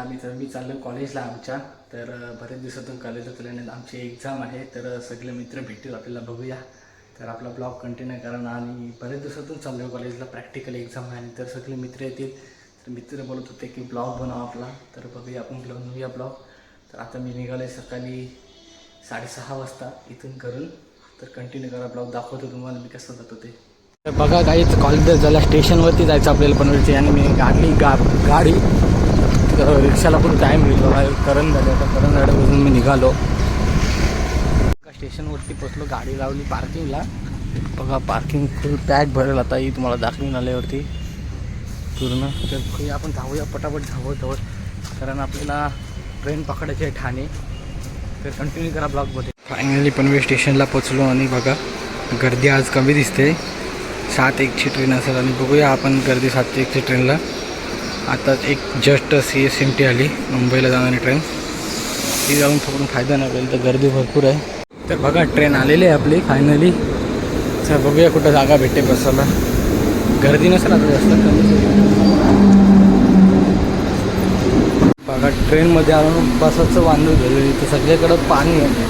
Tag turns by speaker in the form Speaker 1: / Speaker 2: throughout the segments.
Speaker 1: आता आम्ही तर मी चाललो कॉलेजला आमच्या. तर बऱ्याच बरेच दिवसातून कॉलेजला चालल्याने आमची एक्झाम आहे. तर सगळे मित्र भेटतील आपल्याला बघूया. तर आपला ब्लॉग कंटिन्यू करा आणि बरेच दिवसातून चाललो कॉलेजला प्रॅक्टिकल एक्झाम आहे. आणि तर सगळे मित्र येतील. तर मित्र बोलत होते की ब्लॉग बनवा आपला. तर बघूया आपण बनवूया ब्लॉग तर आता मी निघालो आहे सकाळी साडेसहा वाजता इथून करून तर कंटिन्यू करा ब्लॉग दाखवतो तुम्हाला मी कसं जात होते तर बघा काहीच कॉलेज झाला स्टेशनवरती जायचं आपल्याला पनवेलचे आणि मी गाडली गा गाडी रिक्षाला पण टाईम होईल बघा करण झाले. आता करण झाल्यापासून मी निघालो. एका स्टेशनवरती पोचलो गाडी लावली पार्किंगला बघा पार्किंग फुल पॅक भरेल आता. ही तुम्हाला दाखवून आल्यावरती. पूर्ण. तर आपण धावूया पटापट. धावत धावत. कारण आपल्याला ट्रेन पकडायची आहे ठाणे. तर कंटिन्यू करा ब्लॉकमध्ये फायनली पनवेल स्टेशनला पोचलो आणि बघा गर्दी आज कमी दिसते. सात एकची ट्रेन असेल आणि बघूया आपण गर्दी सात एकची ट्रेनला आता एक just C S M T आली मुंबईला जाणारी ट्रेन ती जाऊन थोडून फायदा नाही होईल तर गर्दी भरपूर आहे. तर बघा ट्रेन आलेली आहे आपली फायनली तर बघूया कुठं जागा भेटते बसायला. गर्दी नसेल आता जास्त बघा ट्रेनमध्ये आलो बसाचं वांदू गेलेली तर सगळीकडं पाणी आहे.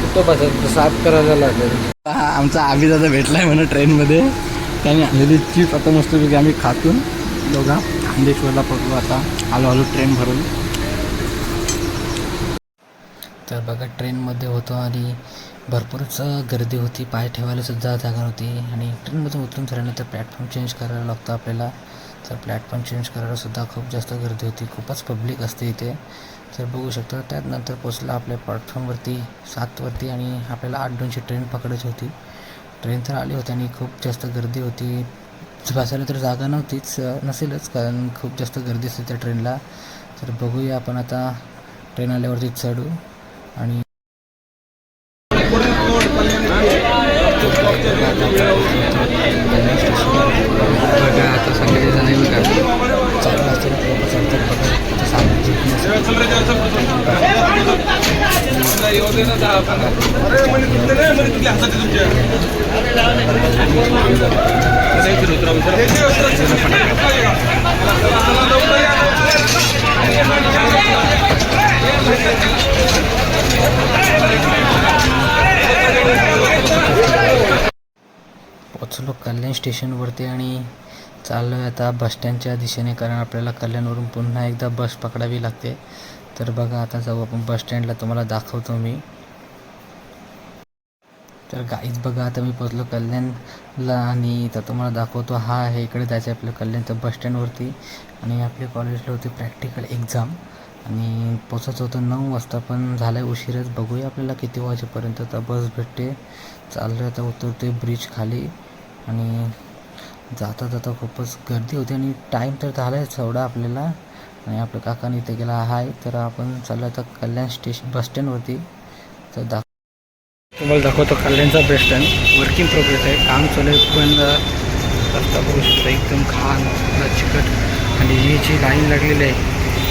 Speaker 1: कुठं बसायचं? साफ करायला लागेल. हा आमचा आबीदादा दादा आहे म्हणा ट्रेनमध्ये त्याने आणलेली चिप आता मस्तपैकी आम्ही खातून दोघा खांदेश्वरला पकडू आता. आलो ट्रेन भरून. तर बघा ट्रेनमध्ये होतो आणि भरपूरच गर्दी होती. पाय ठेवायला सुद्धा जागा नव्हती. आणि ट्रेनमधून उतरून झाल्यानंतर प्लॅटफॉर्म चेंज करायला लागतं आपल्याला. तर प्लॅटफॉर्म चेंज करायला सुद्धा खूप जास्त गर्दी होती. खूपच पब्लिक असते इथे. तर बघू शकता त्यानंतर पोचला आपल्या प्लॅटफॉर्मवरती सातवरती आणि आपल्याला आठ दोनशे ट्रेन पकडायची होती. ट्रेन तर आली होती आणि खूप जास्त गर्दी होती. बसायला तर जागा नव्हतीच नसेलच कारण खूप जास्त गर्दी असते त्या ट्रेनला तर बघूया आपण आता ट्रेन आल्यावरती चढू आणि पोचलो कल्याण स्टेशनवरती आणि चाललो आहे आता बसस्टँडच्या दिशेने कारण आपल्याला कल्याणवरून पुन्हा एकदा बस पकडावी लागते. तर बघा आता जाऊ आपण बसस्टँडला तुम्हाला दाखवतो मी. तर गाईच बघा आता मी पोचलो कल्याणला आणि इथं तुम्हाला दाखवतो हा आहे इकडे जायचं आहे आपलं कल्याणचं बसस्टँडवरती आणि आपल्या कॉलेजला होती प्रॅक्टिकल एक्झाम आणि पोचायचं होतं नऊ वाजता पण झालं आहे उशीरच. बघूया आपल्याला किती वाजेपर्यंत तर बस भेटते. चाललं आहे आता उतरते ब्रिज खाली आणि जाता जाता खूपच गर्दी होती आणि टाईम तर झाला आहे एवढा आपल्याला. आणि आपल्या काकाने इथे गेला आहे तर आपण चाललं आता कल्याण स्टेशन बसस्टँडवरती तर दाख तुम्हाला दाखवतो कल्याणचा बस स्टँड वर्किंग प्रोग्रेस आहे काम चालू आहे पण रस्ता बघू शकता एकदम खान पुन्हा चिकट. आणि ही जी लाईन लागलेली आहे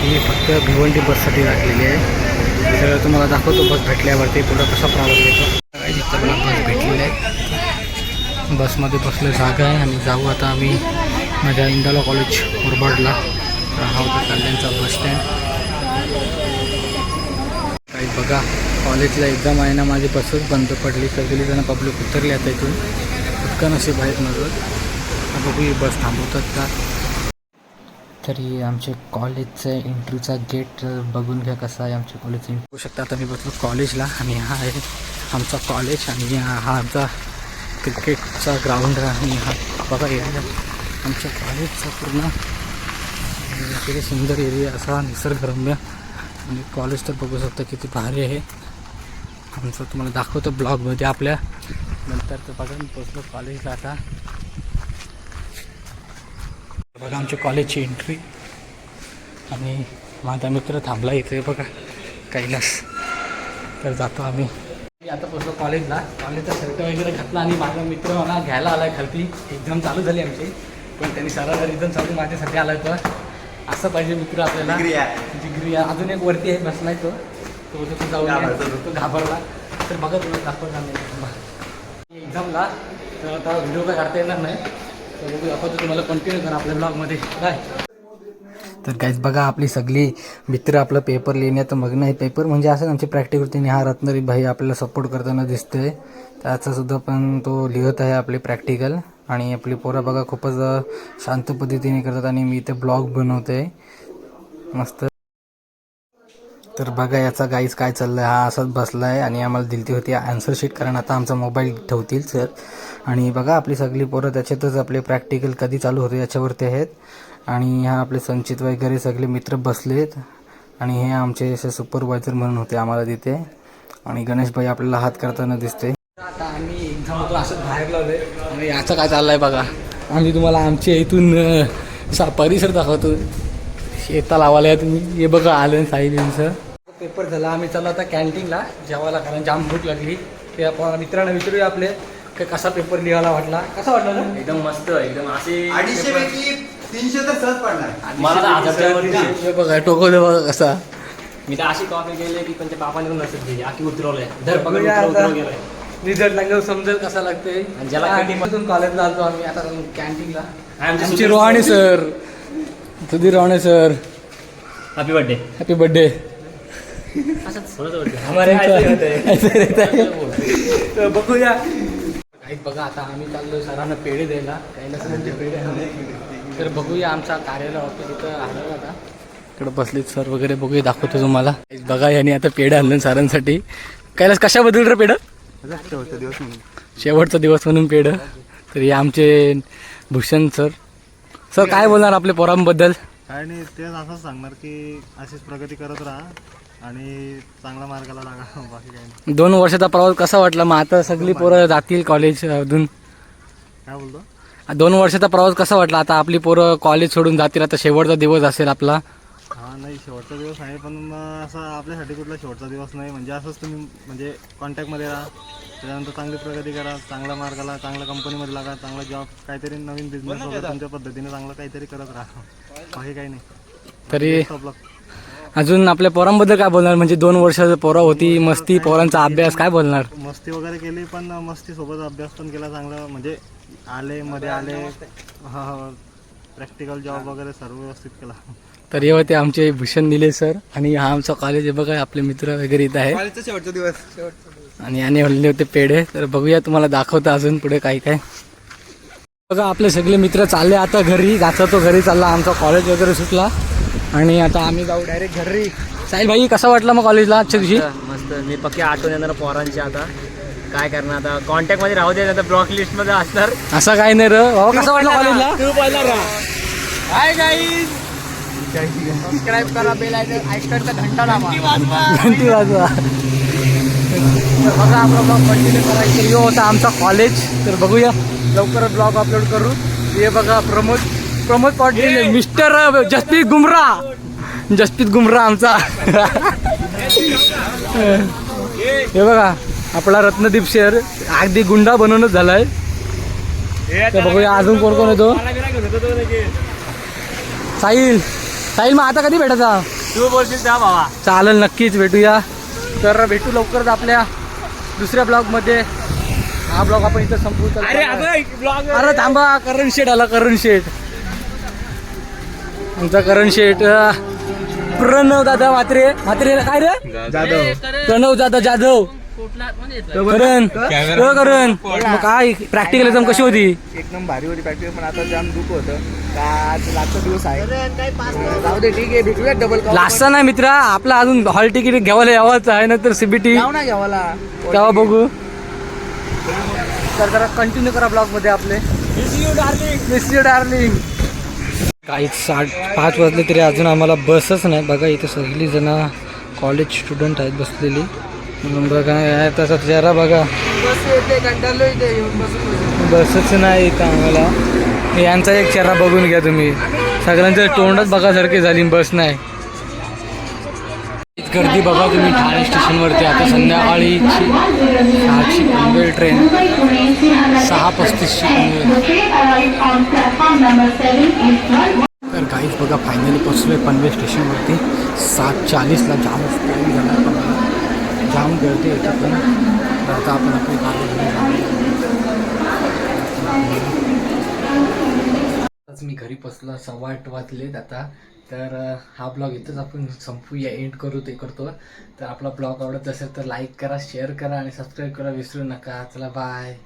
Speaker 1: ही फक्त भिवंडी बससाठी लागलेली आहे. तर तुम्हाला दाखवतो बस भेटल्यावरती पुढं कसा प्रवास येतो मला बस भेटलेली आहे. बसमध्ये बसलं जागा आहे आणि जाऊ आता आम्ही माझ्या इंदाला कॉलेज मुरबाडला. हा होता कल्याणचा बस स्टँड काही बघा कॉलेजला एक्झाम आहे ना माझी बसच बंद पडली. सगळीजणं पब्लिक उतरली आता इथून. इतकं नशीब आहेत माझं बघू ही बस थांबवतात का? तरी आमचे कॉलेजचं एंट्रीचा गेट बघून घ्या कसा आहे आमच्या कॉलेजचं बघू शकता आता मी बसलो कॉलेजला आणि हा आहे आमचा कॉलेज आणि हा आमचा क्रिकेटचा ग्राउंड आणि हा बघा एरिया आमच्या कॉलेजचा पूर्ण सुंदर एरिया असा निसर्गरम्य आणि कॉलेज तर बघू शकता किती भारी आहे. आमचं तुम्हाला दाखवतो ब्लॉगमध्ये आपल्या. नंतर तर बघा मी पोचलो कॉलेजला आता. बघा आमच्या कॉलेजची एंट्री आणि माझा मित्र थांबला इथे बघा कैलास. तर जातो आम्ही. मी आता पोचलो कॉलेजला कॉलेजचा शर्ट वगैरे घातला आणि माझा मित्र मला घ्यायला आला आहे खालती. एक्झाम चालू झाली आमची. पण त्यांनी सरळ रिझन चालू माझ्यासाठी आला तर असं पाहिजे मित्र आपल्याला. जिगरी आहे. अजून एक वरती आहे बसलाय तो. तो बोलतो तू जाऊन. तो. घाबरला. तर बघा तुला दाखवणार नाही एक्झामला तर आता व्हिडिओ काय काढता येणार नाही. तर बघू दाखवतो तुम्हाला कंटिन्यू करा आपल्या ब्लॉगमध्ये काय तर काहीच बघा आपली सगळी मित्र आपलं पेपर लिहिण्यात मग्न आहे पेपर म्हणजे असं आमचे प्रॅक्टिकल त्यांनी हा रत्नारी भाई आपल्याला सपोर्ट करताना दिसतोय. त्याचा सुद्धा पण तो लिहत आहे आपले प्रॅक्टिकल आणि आपली पोरं बघा खूपच शांत पद्धतीने करतात आणि मी इथे ब्लॉग बनवते. मस्त. तर बघा याचा गाईज काय चाललं आहे हा असाच बसला आहे आणि आम्हाला दिलती होती आन्सर शीट कारण आता आमचा मोबाईल ठेवतील सर आणि बघा आपली सगळी पोरं त्याच्यातच आपले प्रॅक्टिकल कधी चालू होते याच्यावरती आहेत. आणि ह्या आपले संचित वगैरे सगळे मित्र बसलेत. आणि हे आमचे असे सुपरवायझर म्हणून होते आम्हाला तिथे. आणि गणेशभाई आपल्याला हात करताना दिसते. आता होतो असंच बाहेर लावलंय आणि याचं काय चाललंय बघा. आम्ही तुम्हाला आमच्या इथून सा परिसर दाखवतो. शेता लावायला तुम्ही. हे बघा आलं साई यांचं पेपर झाला. आम्ही चाललो आता कॅन्टीनला जेवायला कारण जाम भूक लागली. ते आपण मित्रांना विचारूया आपले की कसा पेपर लिहायला वाटला. कसा वाटला ना?
Speaker 2: एकदम मस्त एकदम असे
Speaker 3: अडीचशे पैकी तीनशे तर सहज पडणार.
Speaker 2: मला.
Speaker 1: हे बघा टोको दे बघा कसा.
Speaker 2: मी तर अशी कॉपी गेले की पण त्या बापाने पण नसत गेली आखी उतरवलंय. धर
Speaker 1: आता.
Speaker 2: उतरव गेलाय.
Speaker 1: रिझल्ट लागल्यावर समजेल कसा लागते.
Speaker 2: आणि ज्याला canteen-
Speaker 1: कॉलेजला आलतो आम्ही आता कॅन्टीनला
Speaker 2: आमचे
Speaker 1: Rohane sir. Sudhir Rohane sir.
Speaker 2: Happy birthday
Speaker 1: happy birthday
Speaker 2: हमारे ऐसे होते. हैं.
Speaker 1: तर बघूया. काही बघा आता आम्ही चाललो सरांना पेढे द्यायला. काही सरांचे पेढे आणले तर बघूया आमचा कार्यालय ऑफिस इथं आलं आता इकडे बसलेत सर वगैरे बघूया दाखवतो तुम्हाला. बघा यांनी आता पेढे आणलं सरांसाठी. कैलास कशाबद्दल रे पेढं?
Speaker 3: शेवटचा दिवस म्हणून
Speaker 1: शेवटचा दिवस म्हणून पेढं. तर हे आमचे भूषण सर. सर काय बोलणार आपल्या पोरांबद्दल?
Speaker 3: काय नाही तेच असंच सांगणार की अशीच प्रगती करत राहा आणि चांगला मार्गाला लागा. बाकी काही नाही.
Speaker 1: दोन वर्षाचा प्रवास कसा वाटला? मग आता सगळी पोरं जातील कॉलेज अजून
Speaker 3: काय बोलतो?
Speaker 1: दोन वर्षाचा प्रवास कसा वाटला? आता आपली पोरं कॉलेज सोडून जातील. आता शेवटचा दिवस असेल आपला.
Speaker 3: हा नाही शेवटचा दिवस आहे पण असं आपल्यासाठी कुठला शेवटचा दिवस नाही. म्हणजे असंच तुम्ही म्हणजे कॉन्टॅक्टमध्ये राहा. त्याच्यानंतर चांगली प्रगती करा चांगला मार्गाला चांगल्या कंपनीमध्ये लागा चांगला जॉब काहीतरी नवीन बिझनेस वगैरे तुमच्या पद्धतीने चांगलं काहीतरी करत राहा. बाकी काही नाही.
Speaker 1: तरी. अजून आपल्या पोरांबद्दल काय बोलणार? म्हणजे दोन वर्षाचं पोरं होती मस्ती पोरांचा अभ्यास काय बोलणार?
Speaker 3: मस्ती वगैरे केली पण मस्ती सोबत अभ्यास पण केला चांगला. म्हणजे आले मध्ये आले. प्रॅक्टिकल जॉब वगैरे सर्व व्यवस्थित केला.
Speaker 1: तर हे होते आमचे भूषण निले सर आणि हा आमचा कॉलेज आहे बघा आपले मित्र वगैरे इथं आहे
Speaker 3: शेवटचा दिवस.
Speaker 1: आणि याने हल्ले होते पेढे. तर बघूया तुम्हाला दाखवता अजून पुढे काय काय. बघा आपले सगळे मित्र चालले आता घरी. जाचा तो घरी चालला आमचा कॉलेज वगैरे सुटला. आणि आता आम्ही जाऊ डायरेक्ट घरी. साहिल भाई कसा वाटला मग कॉलेजला आजच्या दिवशी?
Speaker 2: मस्त मी पक्की आठवण येणार पोरांची आता. काय करणार आता? कॉन्टॅक्टमध्ये राहू दे आता ब्लॉक लिस्टमध्ये असणार.
Speaker 1: असं काय नाही र. कसं वाटलं कॉलेजला
Speaker 2: तू पहिला राहा.
Speaker 1: हाय गाईज सबस्क्राईब करा बेल आयकॉनचा घंटा दाबा घंटी वाजवा. तर बघा आपला ब्लॉग कंटिन्यू करायचं. यो होता आमचा कॉलेज तर बघूया. लवकरच ब्लॉग अपलोड करू. हे बघा प्रमोद. प्रमोद पाटील. मिस्टर जसप्रीत गुमरा जसप्रीत गुमरा आमचा. हे बघा आपला रत्नदीप शेअर अगदी गुंडा बनवूनच झालाय. तर बघूया अजून कोण कोण येतो? साहिल. साहिल मग आता कधी भेटायचा?
Speaker 2: तू बोलशील त्या भावा.
Speaker 1: चालेल नक्कीच भेटूया. तर भेटू लवकरच आपल्या दुसऱ्या ब्लॉगमध्ये. हा ब्लॉग आपण इथं संपवू. तर
Speaker 2: ब्लॉग
Speaker 1: अरे थांबा करण शेठ आला करण शेठ आमचा करण शेठ अं, प्रणव दादा म्हात्रे. म्हात्रे काय रे?
Speaker 3: जाधव.
Speaker 1: प्रणव दादा जाधव. करण हो, करण मग काय प्रॅक्टिकल एक्झाम कशी होती?
Speaker 4: एकदम भारी होती प्रॅक्टिस पण आता जाम दुःख होतं. का आज लास्टचा दिवस आहे. जाऊ दे ठीक आहे भेटूया डबल
Speaker 1: लास्टचा नाही मित्रा आपला अजून हॉल तिकीट घ्यावायला यावाच आहे नंतर सीबीटी
Speaker 4: जाऊ ना घ्यावाला.
Speaker 1: तेव्हा बघू. तर जरा कंटिन्यू करा ब्लॉगमध्ये आपले. मिस यू डार्लिंग काही साठ पाच वाजले तरी अजून आम्हाला बसच नाही. बघा इथे सगळी जण कॉलेज स्टुडंट आहेत बसलेली. बघा तसा चेहरा बघा. बसच नाही इथं आम्हाला. यांचा एक चेहरा बघून घ्या तुम्ही. सगळ्यांचं तोंडच बघासारखी झाली बस नाही. गर्दी बघा तुम्ही ठाणे स्टेशनवरती. आता संध्याकाळीची सहाची पनवेल ट्रेन. सहा पस्तीसची पनवेल. तर काहीच बघा फायनली पोचलोय पनवेल स्टेशनवरती. सात चाळीसला जाम टाईम झाला. जाम गर्दी येते पण. आता आपण आपली गाडी घेऊन आज मी घरी बसलो सव्वा आठ वाजलेत आता. तर हा ब्लॉग इथंच आपण संपूया एंड करू ते करतो. तर आपला ब्लॉग आवडत असेल तर लाईक करा शेअर करा आणि सबस्क्राईब करा. विसरू नका. चला बाय.